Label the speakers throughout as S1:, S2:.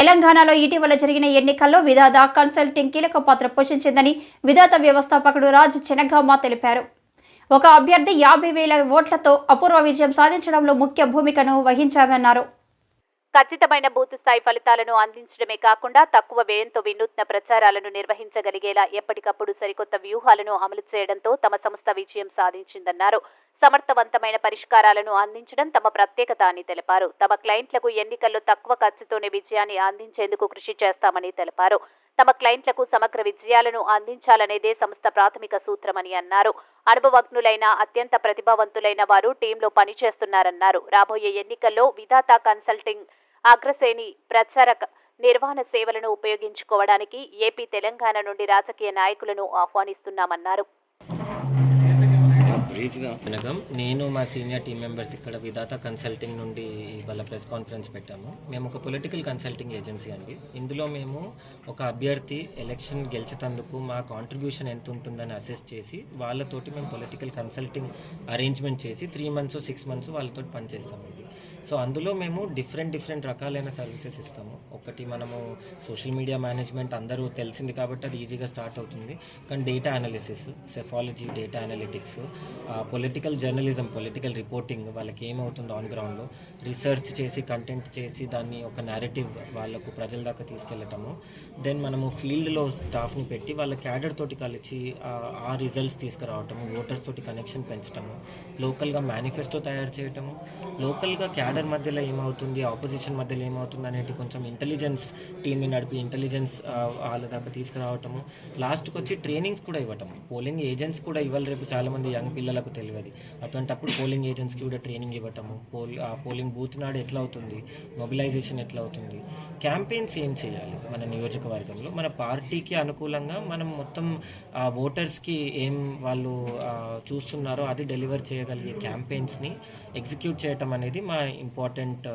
S1: తెలంగాణలో ఇటీవల జరిగిన ఎన్నికల్లో విధాత కన్సల్టింగ్ కీలక పాత్ర పోషించిందని విధాత వ్యవస్థాపకుడు రాజ్ చెనగామ తెలిపారు. ఒక అభ్యర్థి యాభై వేల ఓట్లతో అపూర్వ విజయం సాధించడంలో ముఖ్య భూమికను వహించామన్నారు.
S2: ఖచ్చితమైన బూత్ స్థాయి ఫలితాలను అందించడమే కాకుండా తక్కువ వ్యయంతో వినూత్న ప్రచారాలను నిర్వహించగలిగేలా ఎప్పటికప్పుడు సరికొత్త వ్యూహాలను అమలు చేయడంతో తమ సంస్థ విజయం సాధించిందన్నారు. సమర్థవంతమైన పరిష్కారాలను అందించడం తమ ప్రత్యేకత అని తెలిపారు. తమ క్లయింట్లకు ఎన్నికల్లో తక్కువ ఖర్చుతోనే విజయాన్ని అందించేందుకు కృషి చేస్తామని తెలిపారు. తమ క్లయింట్లకు సమగ్ర విజయాలను అందించాలనేదే సంస్థ ప్రాథమిక సూత్రమని అన్నారు. అనుభవజ్ఞులైన అత్యంత ప్రతిభావంతులైన వారు టీంలో పనిచేస్తున్నారన్నారు. రాబోయే ఎన్నికల్లో విధాత కన్సల్టింగ్ అగ్రశ్రేణి ప్రచార నిర్వహణ సేవలను ఉపయోగించుకోవడానికి ఏపీ తెలంగాణ నుండి రాజకీయ నాయకులను ఆహ్వానిస్తున్నామన్నారు.
S3: బ్రీఫ్గా
S4: అనగం నేను మా సీనియర్ టీం మెంబర్స్ ఇక్కడ విధాత కన్సల్టింగ్ నుండి ఇవాళ ప్రెస్ కాన్ఫరెన్స్ పెట్టాము. మేము ఒక పొలిటికల్ కన్సల్టింగ్ ఏజెన్సీ అండి. ఇందులో మేము ఒక అభ్యర్థి ఎలక్షన్ గెలిచేటందుకు మా కాంట్రిబ్యూషన్ ఎంత ఉంటుందని అసెస్ చేసి వాళ్ళతోటి మేము పొలిటికల్ కన్సల్టింగ్ అరేంజ్మెంట్ చేసి త్రీ మంత్స్ సిక్స్ మంత్స్ వాళ్ళతో పనిచేస్తామండి. సో అందులో మేము డిఫరెంట్ డిఫరెంట్ రకాలైన సర్వీసెస్ ఇస్తాము. ఒకటి మనము సోషల్ మీడియా మేనేజ్మెంట్ అందరూ తెలిసింది కాబట్టి అది ఈజీగా స్టార్ట్ అవుతుంది. కానీ data analysis psephology data analytics political journalism political reporting వాళ్ళకి ఏమవుతుందో ఆన్ గ్రౌండ్లో రీసెర్చ్ చేసి కంటెంట్ చేసి దాన్ని ఒక నేరేటివ్ వాళ్ళకు ప్రజల దాకా తీసుకెళ్ళటము. దెన్ మనము ఫీల్డ్లో స్టాఫ్ని పెట్టి వాళ్ళ క్యాడర్ తోటి కలిసి ఆ- రిజల్ట్స్ తీసుకురావటము ఓటర్స్ తోటి కనెక్షన్ పెంచటము లోకల్గా మేనిఫెస్టో తయారు చేయటము లోకల్ లోకల్గా క్యాడర్ మధ్యలో ఏమవుతుంది ఆపోజిషన్ మధ్యలో ఏమవుతుంది అనేది కొంచెం ఇంటెలిజెన్స్ టీమ్ని నడిపి ఇంటెలిజెన్స్ వాళ్ళ దాకా తీసుకురావటము. లాస్ట్కి వచ్చి ట్రైనింగ్స్ కూడా ఇవ్వటం పోలింగ్ ఏజెంట్స్ కూడా ఇవ్వాలి రేపు చాలామంది యంగ్ పిల్లలకు తెలియదు. అటువంటప్పుడు పోలింగ్ ఏజెంట్స్కి కూడా ట్రైనింగ్ ఇవ్వటము. పోల్ పోలింగ్ బూత్ నాడు ఎట్లా అవుతుంది మొబిలైజేషన్ ఎట్లా అవుతుంది క్యాంపెయిన్స్ ఏం చేయాలి? మన నియోజకవర్గంలో. మన పార్టీకి అనుకూలంగా మనం మొత్తం ఆ ఓటర్స్కి ఏం వాళ్ళు చూస్తున్నారో అది డెలివర్ చేయగలిగే క్యాంపెయిన్స్ని ఎగ్జిక్యూట్ చేయటం అనేది మా ఇంపార్టెంట్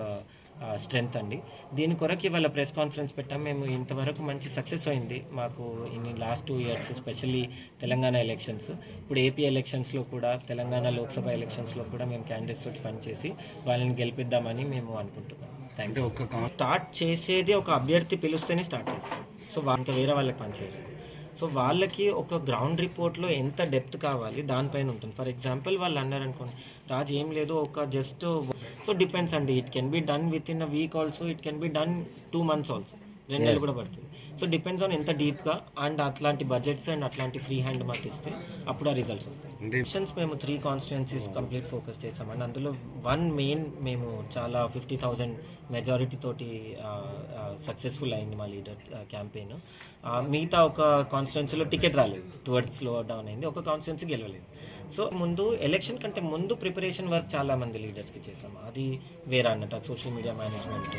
S4: స్ట్రెంగ్త్ అండి. దీని కొరకు ఇవాళ ప్రెస్ కాన్ఫరెన్స్ పెట్టాం. మేము ఇంతవరకు మంచి సక్సెస్ అయింది. మాకు ఇన్ని last two years especially Telangana elections ఇప్పుడు ఏపీ ఎలక్షన్స్లో కూడా తెలంగాణ లోక్సభ ఎలక్షన్స్లో కూడా మేము క్యాండిడేట్స్ తోటి పనిచేసి వాళ్ళని గెలిపిద్దామని మేము అనుకుంటున్నాం. థ్యాంక్స్
S3: అంటే ఒక కా-
S4: స్టార్ట్ చేసేది ఒక అభ్యర్థి పిలుస్తేనే స్టార్ట్ చేస్తాం. సో ఇంకా వేరే వాళ్ళకి పనిచేయరు సో వాళ్ళకి ఒక గ్రౌండ్ రిపోర్ట్లో ఎంత డెప్త్ కావాలి దానిపైన ఉంటుంది. ఫర్ ఎగ్జాంపుల్ వాళ్ళు అన్నారు అనుకోండి రాజు ఏం లేదు ఒక జస్ట్ సో డిపెండ్స్ అండి. It can be done within a week also it can be done two months also రెండు నెలలు కూడా పడుతుంది. సో డిపెండ్స్ ఆన్ ఎంత డీప్గా అండ్ అట్లాంటి బడ్జెట్స్ అండ్ అట్లాంటి ఫ్రీ హ్యాండ్ మాకు ఇస్తే అప్పుడు ఆ రిజల్ట్స్ వస్తాయి. ఎలక్షన్స్ మేము త్రీ కాన్స్టిట్యున్సీస్ కంప్లీట్ ఫోకస్ చేసామండి అందులో వన్ మెయిన్ మేము చాలా ఫిఫ్టీ థౌజండ్ మెజారిటీ తోటి సక్సెస్ఫుల్ అయింది మా లీడర్ క్యాంపెయిన్ మిగతా ఒక కాన్స్టిట్యున్సీలో టికెట్ రాలేదు. టువర్డ్స్ స్లో డౌన్ అయింది. ఒక కాన్స్టిట్యున్సీ గెలవలేదు. సో ముందు ఎలక్షన్ కంటే ముందు ప్రిపరేషన్ వర్క్ చాలా మంది లీడర్స్కి చేసాము అది వేరే అన్నట్టు సోషల్ మీడియా మేనేజ్మెంట్